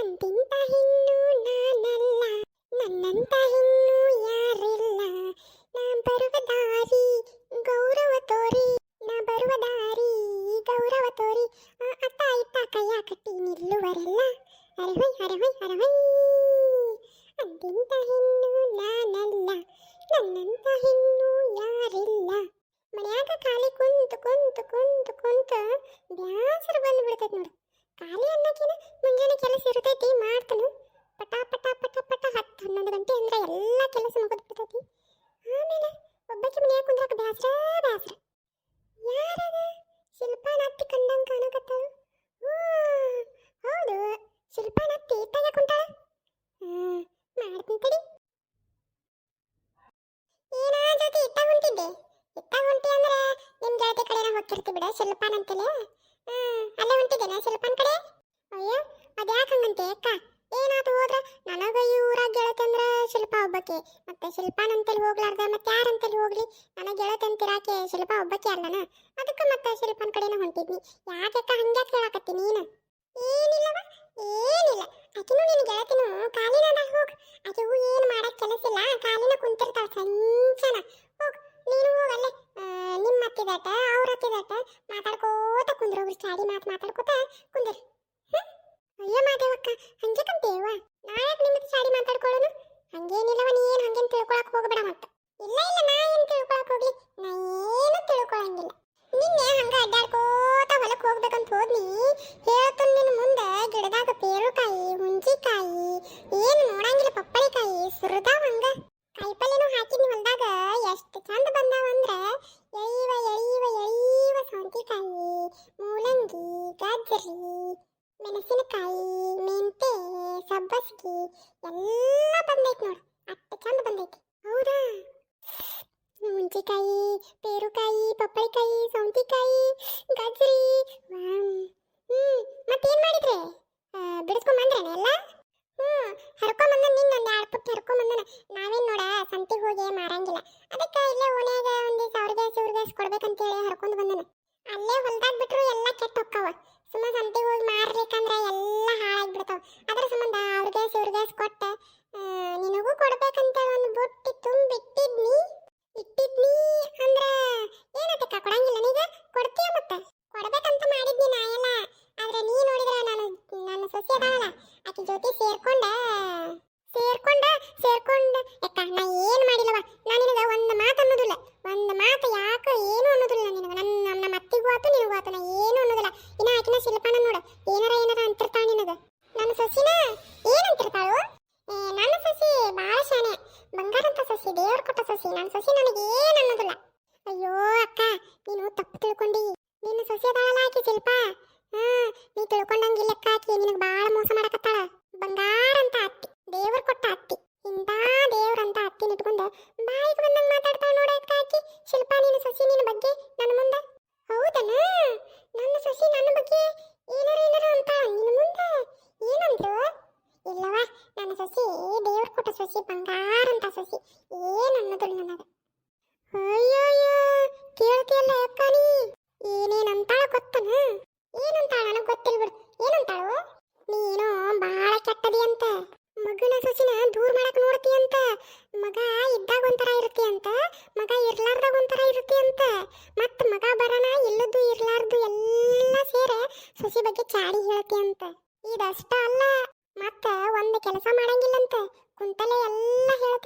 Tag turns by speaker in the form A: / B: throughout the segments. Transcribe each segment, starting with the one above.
A: ಅಂತಿಂತ ಹೆಣ್ಣು ನಾನಲ್ಲ ನನ್ನಂತ ಹೆಣ್ಣು ಯಾರಿಲ್ಲ. ನಾ ಬರುವ ದಾರಿ ಗೌರವ ತೋರಿ ನಾ ಬರುವ ದಾರಿ ಗೌರವ ತೋರಿ. ಆ, ಅತ್ತ ಇತ್ತ ಕೈಯ ಕಟ್ಟಿ ನಿಲ್ಲುವರೆಲ್ಲ. ಅರವೈ ಅರವೈ ಅರವೈ ಅಂತಿಂತ ಹೆಣ್ಣು ನಾನಲ್ಲ ನನ್ನಂತ ಹೆಣ್ಣು ಯಾರಿಲ್ಲ. ಮನ್ಯಾಗ ಖಾಲಿ ಕುಂತು ಕುಂತು ಕುಂತು ಕುಂತು ಬ್ಯಾಸರ ಬಂದು ನೋಡಿ ನೋಡು. ಖಾಲಿ ಅನ್ನಕಿನ? ಮುಂಜಾನೆ ಕೆಲಸ ಇರ್ತೈತಿ, ಮಾಡ್ತನು. ಪಟ ಪಟ ಪಟ ಪಟ ಹತ್ತು ಹನ್ನೊಂದು ಗಂಟೆ ಅಂದ್ರೆ ಎಲ್ಲ ಕೆಲಸ ಮುಗಿದು ಬಿಡ್ತೈತಿ ಆಮೇಲೆ ಒಬ್ಬಕ್ಕೆ ಮನ್ಯಾಗ ಕುಂದ್ರಕ್ಕೆ ಬ್ಯಾಸ್ರ ಬ್ಯಾಸ್ರ. ಯಾರದ ಶಿಲ್ಪಾನ ಅತ್ತಿ ಕಂಡಂಗ ಕಾಣಕತ್ತಾಳು. ಹೌದು. ಶಿಲ್ಪಾನ ಅತ್ತಿ ಹೊಂಟಿದ್ದೇನೆ ಶಿಲ್ಪಾನ್ ಕಡೆ. ಅಯ್ಯೋ, ಅದ್ಯಾಕೆ ಹಂಗಂತೆ ಅಕ್ಕ? ಏನಾತು ಹೋದ್ರ? ನನಗ ಈ ಊರಾಗ ಗೆಳತಿ ಅಂದ್ರ ಶಿಲ್ಪ ಒಬ್ಬಕ್ಕೆ ಮತ್ತೆ ಶಿಲ್ಪಾನ್ ಅಂತಲ್ಲಿ ಹೋಗ್ಲಾರ್ದ ಮತ್ತೆ ಯಾರಂತಲ್ಲಿ ಹೋಗ್ಲಿ? ನನಗೆ ಗೆಳತಂತಿರಾಕೆ ಶಿಲ್ಪ ಒಬ್ಬಕ್ಕೆ ಅಲ್ಲನ? ಅದಕ್ಕೆ ಮತ್ತೆ ಶಿಲ್ಪಾನ್ ಕಡೆನ ಹೊಂಟಿದ್ನಿ. ಯಾಕೆಕ್ಕ ಹಂಗ್ಯಾಕೆ ಹೇಳಾಕತ್ತಿ ನೀನು? ಏನಿಲ್ಲವ, ಏನಿಲ್ಲ. ಆಕಿನೂ ನಿನ್ನ ಗೆಳತಿನೂ ಕಾಲಿನದ ಹೋಗ್. ಆಕೆಗೂ ಏನು ಮಾಡಕ್ ಕೆಲಸ ಇಲ್ಲ, ಕಾಲಿನ ಕುಂತಿರ್ತಾಳ ಸಂಚನ ಹೋಗ್, ನೀನು ಹೋಗಲ್ಲೇ ನಿಮ್ಮ ಅತ್ತಿದಾಟ ಅವ್ರ ಅತ್ತಿದಾಟ ಮಾತಾಡ್ಕೋತ ಚಾಡಿ ಮಾತು ಮಾತಾಡ್ಕೋತ ಕುಂದ್ರಿ. ಅಯ್ಯ ಮಾದೇವಕ್ಕ ಹಂಗೆ ಕಂತೇವ ನಾಳೆ ನಿಮ್ಮ ಸಾಡಿ ಮಾತಾಡ್ಕೊಳ್ಳೋನು ಹಂಗೇನಿಲ್ಲವ, ನೀ ಏನು ಹಂಗೇನು ತಿಳ್ಕೊಳಕ್ ಹೋಗ್ಬೇಡ ಇಲ್ಲ ಇಲ್ಲ, ನಾ ಏನು ತಿಳ್ಕೊಳಕ್ ಹೋಗ್ಲಿ. ನಾ ಏನು ತಿಳ್ಕೊಳಂಗಿಲ್ಲ. ನಿನ್ನೆ ಹಂಗ ಅಡ್ಡಾಡ್ಕೋತ ಹೊಲಕ್ಕೆ ಹೋಗ್ಬೇಕಂತ ಹೋದ್ನಿ. ಹೇಳ್ತನ್ ನಿನ್ನ ಮುಂದೆ, ಗಿಡದಾಗ ಪೇರುಕಾಯಿ ಹುಂಚಿಕಾಯಿ ಏನು ನೋಡಂಗಿಲ್ಲ ಪಪ್ಪಳಿಕಾಯಿ, ಸುರಿದಾವ ಹಂಗ. ಕಾಯಿಪಲ್ಲೆನೂ ಹಾಕಿದ್ನಿ ಹೊಲದಾಗ, ಎಷ್ಟು ಚಂದ ಬಂದಾವ ಅಂದ್ರೆ ಎಳಿವ ಎಳಿವ ಎಳಿವ ಸೌಂತಿಕಾಯಿ. ಗಜ್ಜರಿ ಮೆಣಸಿನಕಾಯಿ, ಮೆಂತೆ, ಸಬ್ಬಸ್ಗಿ ಎಲ್ಲ ಬಂದೈತಿ ನೋಡು. ಅಷ್ಟು ಚಂದ ಬಂದೈತಿ. ಹೌದಾ? ಹುಂಚಿಕಾಯಿ ಪೇರುಕಾಯಿ, ಪಪ್ಪಾಯಿಕಾಯಿ, ಸೌಂತಿಕಾಯಿ ಗಜ್ರಿ ಹ್ಞೂ ಮತ್ತೇನು ಮಾಡಿದ್ರೆ? ಬಿಡಿಸ್ಕೊಂಬಂದ್ರೇನೆ ಎಲ್ಲ? ಹ್ಞೂ ಹರ್ಕೊಂಬಂದ ನಿನ್ನ ಒಂದು ಎರಡು ಪುಟ್ಟ ಹರ್ಕೊಂಬಂದನ. ನಾವೇನು ನೋಡ, ಸಂತಿಗೆ ಹೋಗಿ ಮಾರಂಗಿಲ್ಲ. ಅದಕ್ಕೆ ಇಲ್ಲೇ ಓಣ್ಯಾಗ ಒಂದು ಸಾವಿರ ಗ್ಯಾಸ್, ಇವ್ರ ಗ್ಯಾಸ್ ಕೊಡ್ಬೇಕಂತೇಳಿ ಹರ್ಕೊಂಡು ಬಂದನ. ಅಲ್ಲೇ ಹೊಲ್ದಾಗ ಬಿಟ್ರು ಎಲ್ಲ ಕೆಟ್ಟ ಹೋಗ್ತಾವ ಸುಮ್ಮ ಸಂತಿಗೆ ಹೋಗಿ ಮಾರ್ಲಿಕ್ಕಂದ್ರ ಎಲ್ಲ ಹಾಳಾಗಿ ಬಿಡ್ತಾವ ಅದ್ರ ಸಂಬಂಧ ಅವ್ರ ಗ್ಯಾಸ್ ಇವ್ರ ಗ್ಯಾಸ್ ಕೊಟ್ಟ ನಿನಗೂ ಕೊಡ್ಬೇಕಂತ ಒಂದು ಬುಟ್ಟಿ ತುಂಬಿಟ್ಟಿದ್ನಿ. ಇಟ್ಟಿದ್ನಿ ಅಂದ್ರ ಏನತ್ತಕ್ಕ ಕೊಡಂಗಿಲ್ಲ ನೀಗ? ಕೊಡ್ತೀಯ ಮತ್ತ? ಕೊಡ್ಬೇಕಂತ ಮಾಡಿದ್ನಿ ನಾ ಎಲ್ಲ ಆದ್ರೆ ನೀ ನೋಡಿದ್ರ ನಾನು ನನ್ನ ಸೊಸೆ ಅದಾವಲ್ಲ ಆಕಿ ಜೊತೆ ಸೇರ್ಕೊಂಡ ಸೇರ್ಕೊಂಡ ಸೇರ್ಕೊಂಡ. ಅಕ್ಕ, ನಾ ಏನ್ ಮಾಡಿಲ್ಲವ? ನಾ ನಿನಗ ಒಂದ್ ಮಾತು ಅನ್ನೋದಿಲ್ಲ. ಒಂದ್ ಮಾತು ಯಾಕ ಏನು ಅನ್ನೋದಿಲ್ಲ ನಿನಗ ನನ್ನ ನಮ್ಮ ಅತ್ತಿಗೂ ಆತು ನೀವು ಆತನ ಏನು ಅನ್ನೋದಿಲ್ಲ. ಇನ್ನ ಆಕಿನ ಶಿಲ್ಪಾನ ನೋಡ. ಏನಾರ ಏನಾರ ಅಂತಿರ್ತಾಳ ನಿನಗ. ನನ್ನ ಸೊಸಿನ ಏನ್ ಅಂತಿರ್ತಾಳು? ನನ್ನ ಸೊಸಿ ಬಾಳ ಶಾನೆ ಬಂಗಾರಂತ ಸೊಸಿ, ದೇವ್ರ ಕೊಟ್ಟ ಸಸಿ. ನನ್ನ ಸೊಸಿ ನನಗೆ ಏನ್ ಅನ್ನೋದಿಲ್ಲ. ಅಯ್ಯೋ, ಅಕ್ಕ, ನೀನು ತಪ್ಪು ತಿಳ್ಕೊಂಡಿ. ನಿನ್ನ ಸಸಿ ಅದಾಳಲ್ಲ ಆಕಿ ಶಿಲ್ಪ. ಹಾ ನೀ ತಿಳ್ಕೊಂಡಂಗಿಲ್ಲಕ್ಕ ಆಕಿ. ನಿನಗೆ ಬಾಳ ಮೋಸ ಮಾಡಕತ್ತಾಳ ಬಂಗಾರ ಅಂತ ಅತ್ತಿ ದೇವ್ರ ಕೊಟ್ಟ ಅತ್ತಿ ಇಂಥ ದೇವ್ರಂತ ಅತ್ತಿನ ಇಟ್ಕೊಂಡು ಬಾಯಿಗೆ ಬಂದಂಗ ಮಾತಾಡ್ತಾಳ ನೋಡ ಅಕ್ಕ ಆಕಿ ಶಿಲ್ಪ ನಿನ್ನ ಸೊಸಿ ನಿನ್ನ ಬಗ್ಗೆ ನನ್ನ ಮುಂದೆ ಹೌದನ ನನ್ನ ಸೊಸಿ ನನ್ನ ಬಗ್ಗೆ ಏನಾರ ಏನಾರ ಅಂತ ನಿನ್ನ ಮುಂದೆ ಏನಂದ್ರು ಇಲ್ಲವ ನನ್ನ ಸೊಸಿ ದೇವ್ರ ಕೊಟ್ಟ ಸೊಸಿ ಬಂಗಾರ ಅಂತ ಸೊಸಿ ಏನ್ ಅನ್ನೋದಿಲ್ಲ ನನಗ ಅಯ್ಯಯ್ಯ, ಕೇಳ್ತಿಯಲ್ಲ ಅಕ್ಕ ನೀ? ಏನೇನಂತಾಳ ಗೊತ್ತನ? ಏನಂತಾಳ ನನಗೆ ಗೊತ್ತಿಲ್ಲ ಬಿಡು. ಏನಂತಾಳು? ನೀನು ಬಹಳ ಕೆಟ್ಟದಿ ಅಂತ ಮಗನ ಸೊಸಿನ ದೂರ ಮಾಡಕ್ ನೋಡ್ತಿ ಅಂತ ಮಗ ಇದ್ದಾಗ ಒಂಥರ ಇರುತ್ತೆ ಅಂತ ಮಗ ಇರ್ಲಾರ್ದಾಗ ಒಂಥರ ಇರುತ್ತೆ ಅಂತ ಮತ್ತೆ ಮಗ ಬರನ ಇಲ್ಲದ್ದು ಇರ್ಲಾರ್ದು ಎಲ್ಲ ಸೇರೆ ಸೊಸಿ ಬಗ್ಗೆ ಚಾಡಿ ಹೇಳ್ತಿ ಅಂತ ಇದಷ್ಟ ಅಲ್ಲ ಮತ್ತ ಒಂದ್ ಕೆಲಸ ಮಾಡಂಗಿಲ್ಲಂತ. ಕುಂತಲೆ ಎಲ್ಲ ಹೇಳ್ತಿ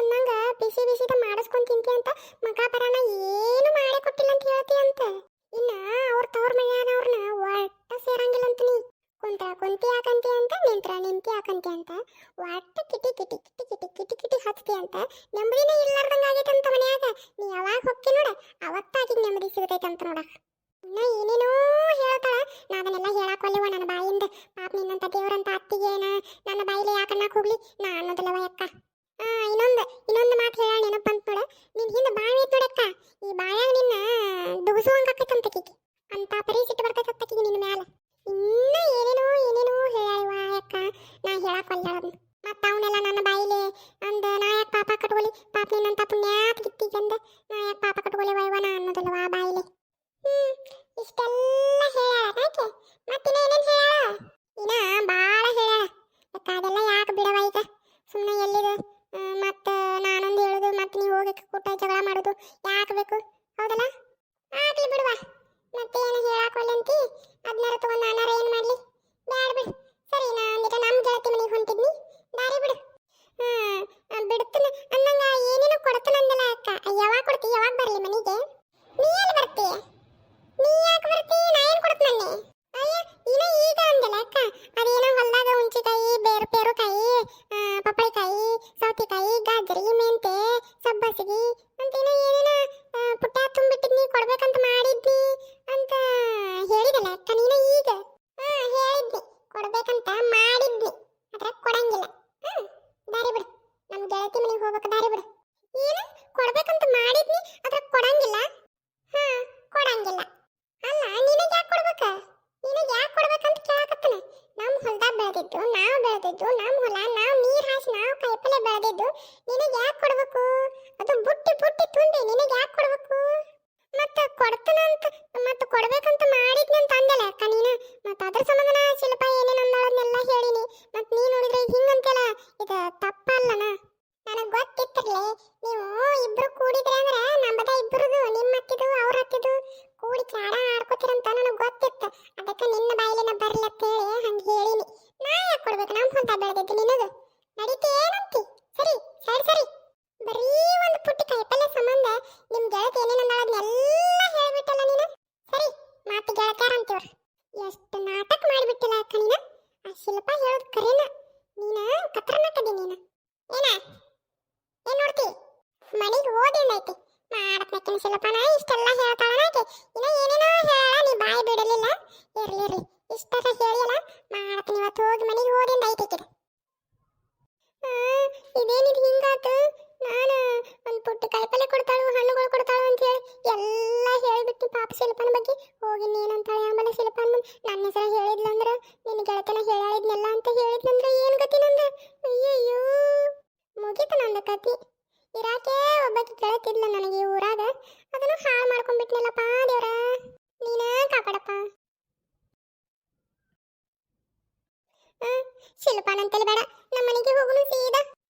A: ಅಂತ ಬೇಕ್ ಬೇಕ್ ಬಿಸಿ ಬಿಸಿದ ಮಾಡಿಸ್ಕೊಂಡ್ ತಿಂತಿ ಅಂತ ಮಗ ಬರನ ಏನು ಮಾಡೇ ಕೊಟ್ಟಿಲ್ಲ ಅಂತ ಹೇಳ್ತಿ ಅಂತ. ಇನ್ನ ಅವ್ರ ತವ್ರ ಮನೆಯಾನವ್ರನ್ನ ಒಟ್ಟ ಸೇರಂಗಿಲ್ಲ ಅಂತ ನೀ. ಕುಂತ ಕುಂತಿ ಹಾಕಂತಿ ಅಂತ, ನಿಂತ್ರ ನಿಂತಿ ಹಾಕಂತಿ ಅಂತ. ಒಟ್ಟ ಕಿಟಿ ಕಿಟಿ ಕಿಟಿ ಕಿಟಿ ಕಿಟಿ ಕಿಟಿ ಹಚ್ತಿ ಅಂತ. ನೆಮ್ಮದಿನೇ ಇಲ್ಲಾರ್ದಂಗ ಆಗೈತಂತ ಮನ್ಯಾಗ. ನೀ ಯಾವಾಗ ಹೊಕ್ಕಿ ನೋಡ, ಅವತ್ತಾಗಿ ನೆಮ್ಮದಿ ಅಂತ ನೋಡ. ಇನ್ನ ಏನೇನೋ ಹೇಳ್ತಾಳ. ನಾ ಅದನ್ನೆಲ್ಲ ಹೇಳಕ್ ಒಲ್ಲೆವ ನನ್ನ ಬಾಯಿಂದ. ಪಾಪ ನಿನ್ನಂತ ದೇವರಂತ ಅತ್ತಿಗೆ ನನ್ನ ಬಾಯಿಲೆ ಯಾಕನ್ನಾಕ್ ಹೋಗ್ಲಿ? ನಾ ಅನ್ನೋದಿಲ್ಲವ ಅಕ್ಕ ಇನ್ನೊಂದು ಮಾತು ಹೇಳ ನೆನಪಂತ ನೋಡ. ನಿನ್ನ ಹಿಂದೆ ಬಾವಿ ಐತ್ ನೋಡಕ್ಕ ಈ ಬಾಯಾಗ ನಿನ್ನ ದುಗುಸುವಂಗ ಆಕೈತಂತ ಕಿಕ್ಕಿ ಅಂತ ಪರಿಸ್ಥಿತಿ ಬರ್ತೈತತ್ತ ಕಿಕ್ಕಿ ನಿನ್ನ ಮ್ಯಾಲ. ಇನ್ನ ಏನೇನೋ ಏನೇನೋ ಹೇಳವ ಅಕ್ಕ. ನಾ ಹೇಳಕ್ ಒಲ್ಲೆ ಮತ್ತ ಅವನೆಲ್ಲ ನನ್ನ ಬಾಯಿಲೆ ಅಂದ, ನಾ ಯಾಕೆ ಪಾಪ ಕಟ್ಕೊಲಿ ಪಾಪ ನಿನ್ನಂತ ಪುಣ್ಯಾತ್ ಗಿತ್ತಿಗೆ ಅಂದ. ನಾ ಯಾಕೆ ಪಾಪ ಕಟ್ಕೊಲಿ ವೈವನ ಅನ್ನೋದಿಲ್ಲವ ಆ ಬಾಯಿಲೆ. ಇಷ್ಟೆಲ್ಲ ಹೇಳ ಯಾಕೆ ಮತ್ತಿನ ಏನೇನು ಹೇಳ ಇನ್ನ ಬಾಳ ಬೆಳೆದಿದ್ದು, ನಾವು ಬೆಳೆದಿದ್ದು ನಮ್ಮ ಹೊಲ, ನಾವು ನೀರು ಹಾಸಿ ನಾವು ಕಾಯಿಪಲ್ಲೆ ಬೆಳೆದಿದ್ದು, ನಿನಗೆ ಯಾಕೆ ಕೊಡ್ಬೇಕು? ಅದು ಬುಟ್ಟಿ ಬುಟ್ಟಿ ತುಂಬಿ ನಿನಗೆ ಯಾಕೆ ಕೊಡ್ಬೇಕು? ಮತ್ತೆ ಅಂತ ಕೊಡ್ಬೇಕಂತ ಮಾಡಿದ್ನಿ ಅಂತ ಅಂದಲ್ಲ ಅಕ್ಕ ನೀನು? ಮತ್ತೆ ಅದ್ರ ಸಂಬಂಧನ ಶಿಲ್ಪ ಏನೇನು ಅಂದಳನ್ನೆಲ್ಲ ಹೇಳಿನಿ. ಮತ್ತೆ ನೀನು ನೋಡಿದ್ರೆ ಹಿಂಗಂತೆಲ್ಲ ಇದು ತಪ್ಪಲ್ಲನ? ನನಗೆ ಗೊತ್ತಿತ್ತು ನೀವು ಇಬ್ರು ಕೂಡಿದ್ರೆ ಅಂದ್ರೆ ನಮ್ಮದ ಇಬ್ರದು ನಿಮ್ಮ ಹತ್ತಿದು ಅವ್ರ ಹತ್ತಿದು ಕೂಡಿ ಚಾಡ ಆಡ್ಕೋತೀರಂತ ನನಗೆ ಗೊತ್ತಿತ್ತು. ಅದಕ್ಕೆ ನಿನ್ನ ಬಾಯಿಲಿನ ಬರಲಿ ಅಂತ ಹೇಳಿ ಹಂಗ ಹೇಳಿನಿ ನಾ ಯಾಕೆ ಕೊಡ್ಬೇಕು ನಮ್ಮ ಹೊಂತ ಬೆಳೆದಿದ್ದು ನಿನದು ನಡೀತಿ ಏನಂತಿ ಸರಿ ಸರಿ ಸರಿ ಬರೀ ಒಂದು ಪುಟ್ಟಿ ಕಾಯಿಪಲ್ಲೆ ಸಂಬಂಧ ನಿಮ್ ಗೆಳತಿ ಏನೇನು ಅದನ್ನೆಲ್ಲ ಹೇಳ್ಬಿಟ್ಟಲ್ಲ ನೀನು ಸರಿ ಮಾತು ಗೆಳತ್ಯಾರ ಅಂತೀವ್ರ ಎಷ್ಟು ನಾಟಕ ಮಾಡಿಬಿಟ್ಟಿಲ್ಲ ಅಕ್ಕ ನೀನು ಆ ಶಿಲ್ಪ ಹೇಳೋದು ಕರೇನ ನೀನ ಕತ್ರನಕದಿ ನೀನು ಏನ ಏನ್ ನೋಡ್ತಿ ಮನಿಗೆ ಹೋದಿಂದೈತಿ ಮಾಡಕ್ನಕ್ಕಿನ ಶಿಲ್ಪನ ಇಷ್ಟೆಲ್ಲ ಹೇಳ್ತಾಳ ಆಕೆ ಇನ್ನ ಏನೇನೋ ಹೇಳ ನೀ ಬಾಯಿ ಬಿಡಲಿಲ್ಲ ಇರ್ಲಿ ಇರ್ಲಿ ಇಷ್ಟರ ಹೇಳಿಯಲ್ಲ ಮಾಡತ್ತೀನಿ ಇವತ್ತು, ಹೋಗಿ ಮನೆಗೆ ಹೋದಿಂದ ಐತಿ ಆಕಿದು. ಆ, ಇದೇನಿದು ಹಿಂಗಾತು? ನಾನು, ಒಂದು ಪುಟ್ಟ ಕಾಯಿಪಲ್ಲೆ ಕೊಡ್ತಾಳು, ಹಣ್ಣುಗಳು ಕೊಡ್ತಾಳು ಅಂತ ಹೇಳಿ ಎಲ್ಲ ಹೇಳಿಬಿಟ್ಟು ಪಾಪ ಶಿಲ್ಪನ ಬಗ್ಗೆ. ಹೋಗಿ ನೀನಂತಾಳೆ ಆಮೇಲೆ ಶಿಲ್ಪನ ನನ್ನ ಹೆಸರು ಹೇಳಿದ್ಲಂದ್ರ ನಿನ್ನ ಗೆಳತನ ಹೇಳಿದ್ನೆಲ್ಲ ಅಂತ ಹೇಳಿದ್ನಂದ್ರೆ ಏನು ಗತಿ ನಂದ? ಅಯ್ಯಯ್ಯೋ. ಮುಗೀತು ನಂದು ಕತಿ ಇರಾಕೆ ಒಬ್ಬಕ್ಕೆ ಗೆಳತಿದ್ಲ ನನಗೆ ಊರಾಗ. ಅದನ್ನು ಹಾಳು ಮಾಡ್ಕೊಂಡ್ಬಿಟ್ನಲ್ಲಪ್ಪ ದೇವ್ರ ನೀನ ಕಾಪಾಡಪ್ಪ ಆ, ಶಿಲ್ಪನಂತಲ್ಲಿ ಬೇಡ. ನಮ್ಮ ಮನೆಗೆ ಹೋಗೋಣ ಸೀದಾ.